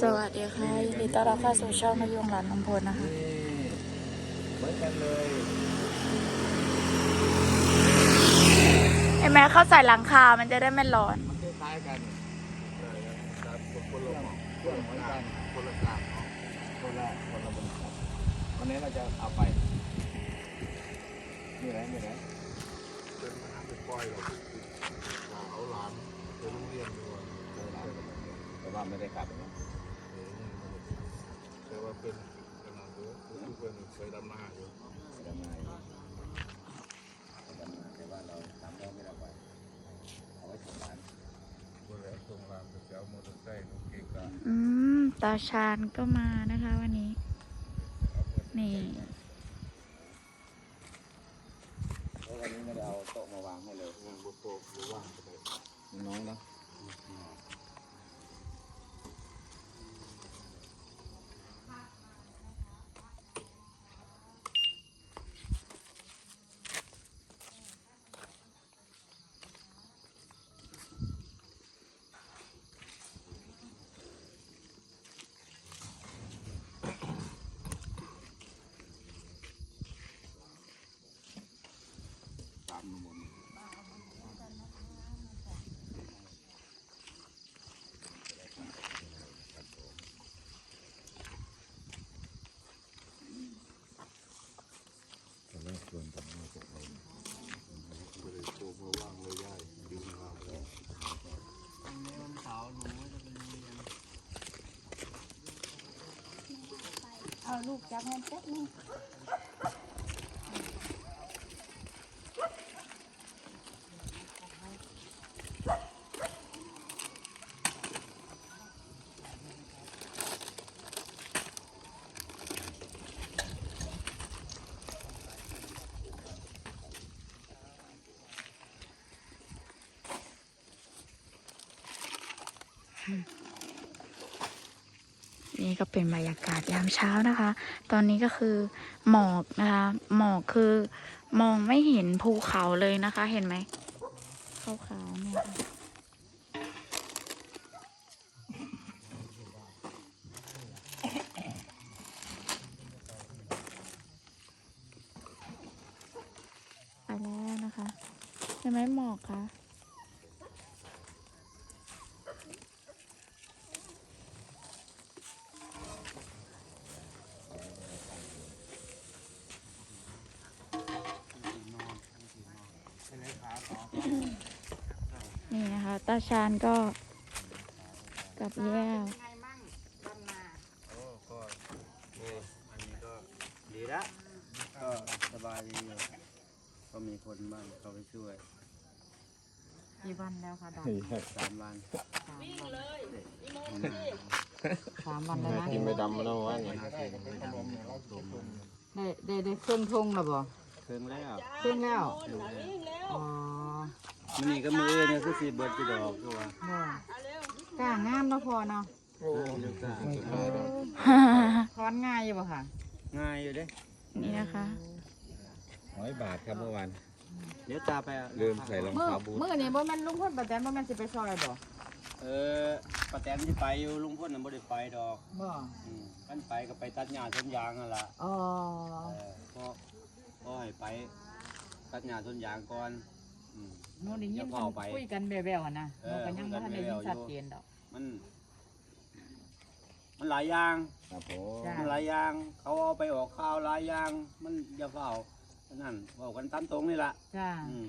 สวัสดีค่ะยินดีต้อนรับเข้าสู่ช่องนายงหลานลำพลนะคะเหมือนกันเลยไอ้แม่เข้าใส่หลังคา มันจะได้ไม่ร้อน มันคล้ายๆกันครับคนละครื่องเหมือนกันคนละกลางเนาะคนละคนละบริษัทวันนี้เราจะเอาไปนี่ไหนนี่ไหนเป็นมาไปปล่อยเราเอาหลานไปโรงเรียนด้วยแต่ว่าไม่ได้กลับนะ เป็นขนาดตัวคือเป็นเคยดำนาอยู่ดำนาอยู่ดำนาแต่ว่าเราทำเราไม่ได้ไปเอาไว้ส่งร้านก็เลยส่งหลานไปเอามอเตอร์ไซค์นกเกกะอืมตาชาญก็มานะคะวันนี้ นี่เพราะวันนี้ไม่ได้เอาโต๊ะมาวางให้เลยวางบนโต๊ะหรือว่างไปน้อยเนาะ ตามนมน ตอนแรกชวนกันมาพวกเรา ก็เลยโทรมาว่างเลยย่ายดึงมาแล้ว เอาลูกจับเงินแป๊บนึง นี่ก็เป็นบรรยากาศยามเช้านะคะ ตอนนี้ก็คือหมอกนะคะ หมอกคือมองไม่เห็นภูเขาเลยนะคะ เห็นไหมขาวๆเนี่ยค่ะไปแล้วนะคะ เห็นไหมหมอกคะ นี่นะคะ ตาชานก็กับแย่วโอ้ก็นี่อันนี้ก็ดีละก็สบายดีอยู่ก็มีคนบ้างเขาไปช่วยกี่วันแล้วคะดสามวันำสามวันแล้วนะกินไม่ดำมันเอาไว้ไงได้ได้ได้เครื่องทุ่งแล้วบ่ เครื่องแล้วเครื่องแล้วอ๋อมันนี่ก็มืออื่นเนี่ยคือสีเบิร์ดจีดอกตัวบ่กล้างามเนาะพอเนาะลูกตาถอนง่ายอยู่บ่ค่ะ ง่ายอยู่เด้ นี่นะคะร้อยบาทครับเมื่อวานเดี๋ยวตาไปอะลืมใส่รองมื้อเท้าบูทมื้อนี้บ่แม่นลุงพลป้าแตนบ่แม่นสิไปซอยบ่เออป้าแตนที่ไปอยู่ลุงพ่นน่ะบ่ได้ไปดอกบ่อืมมันไปก็ไปตัดหญ้าต้นยางนั่นล่ะอ๋อเออ ก็ก็ให้ไปตัดหญ้าต้นยางก่อนอืมหนูได้ยินเดี๋ยวพ่อไปคุยกันแว่วๆอะนะหเอนูอก็ยังบ่ทันได้ยินคุยกันแว่วๆชัดเจนดอก มัน มันหลายอย่าง ครับผมจ้ะ มันหลายอย่าง เขาเอาไปออกข่าวหลายอย่าง มันอย่าเฝ้านั่นเว้ากันตามตรงนี่ล่ะจ้าอืม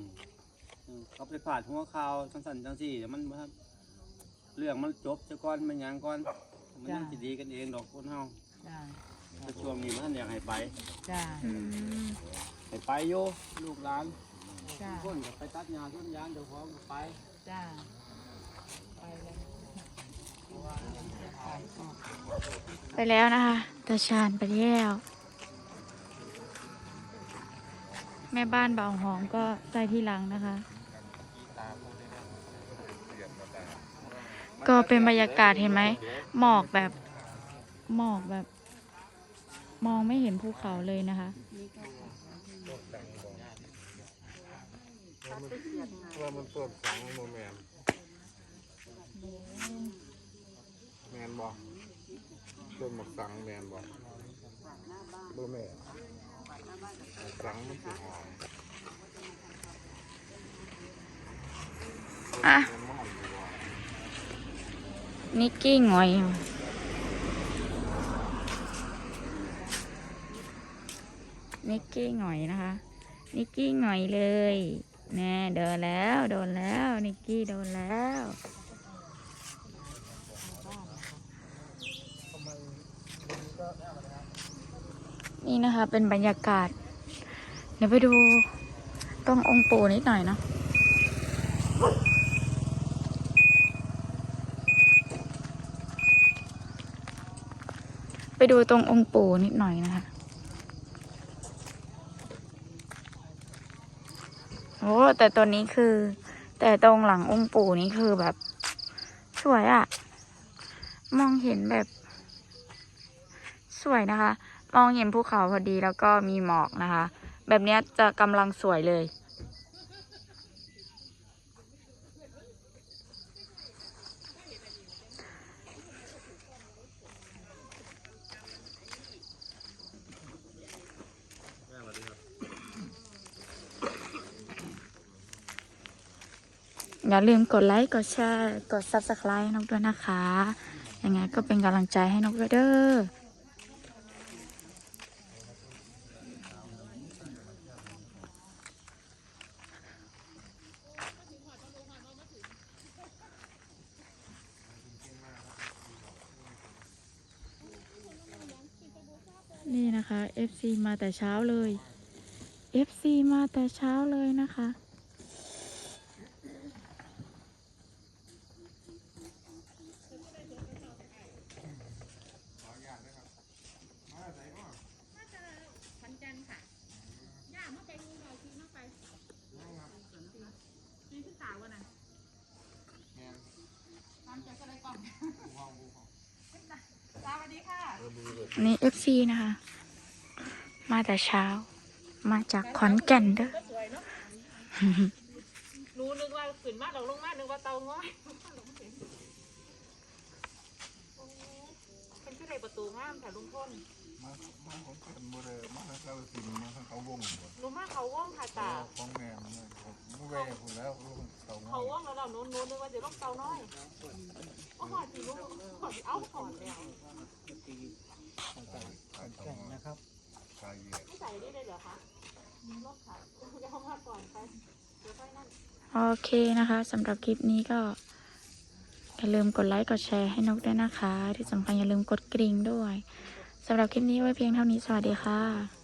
อืมเขาไปผ่าดหัวข่าวจังสันจังสี่แต่มันบ่ทันเรื่องมันจบจะก่อนมันหยังก่อน มันยังสิดีกันเองดอกคนเฮาจ้า แต่ช่วงนี้มันอยากให้ไปจ้าอืมให้ไปโยลูกหลานจ้าคนก็ไปตัดหญ้าต้นยางเดี๋ยวของก็ไปจ้าไปแล้วไปแล้วนะคะตาชานไปแล้ว แม่บ้านเบาหอมก็ใส่ที่หลังนะคะ ก็เป็นบรรยากาศเห็นไหมหมอกแบบหมอกแบบ มองไม่เห็นภูเขาเลยนะคะว่ามันต้นสังโมแมนแมแมนบอกต้นหมกสังแมนบอกบ่แม่นหมกสังมันสิหอมอะแมนมอนอยู่บ่นิกกี้หงอยอยู่ นิกกี้หงอยนะคะ นิกกี้หงอยเลยแน่โดนแล้วโดนแล้วนิกกี้โดนแล้วนี่นะคะเป็นบรรยากาศ เดี๋ยวไปดูตรงองค์ปู่นิดหน่อยนะไปดูตรงองค์ปู่นิดหน่อยนะคะ อ้แต่ตัวนี้คือ แต่ตรงหลังองค์ปู่นี่คือแบบ สวยอะมองเห็นแบบ สวยนะคะ มองเห็นภูเขาพอดีแล้วก็มีหมอกนะคะ แบบเนี้ยจะกำลังสวยเลย อย่าลืมกดไลค์กดแชร์กด subscribe นกด้วยนะคะยังไงก็เป็นกำลังใจให้นกด้วยเด้อนี่นะคะ FC มาแต่เช้าเลย FC มาแต่เช้าเลยนะคะ นี่ FC นะคะ มาแต่เช้า มาจากขอนแก่นเด้อหนูนึกว่าขึ้นมาเราลงมานึกว่าเตาง้อยเป็นที่ไรประตูงามแต่ลุงพ่นมามาของกันบ่ได้มาแล้วก็สิมาทางเขา วงบ่ลุงมาเขาว่องค่ะตาของแม่มันเลยผมบ่แว่พุ่นแล้วลูกเขาเขาว่องแล้วเราหนูหนูนึกว่าจะลงเตาน้อยโอ้หอดสิลูกหอดสิเอาหอดแล้วนะครับชายเย็นไม่ใส่ได้เลยเหรอคะลบค่ะเดี๋ยวเอามาก่อนไปเดี๋ยวค่อยนั่น โอเคนะคะสำหรับคลิปนี้ก็ อย่าลืมกดไลค์กดแชร์ให้นกด้วยนะคะ ที่สำคัญอย่าลืมกดกริ่งด้วยสำหรับคลิปนี้ไว้เพียงเท่านี้สวัสดีค่ะ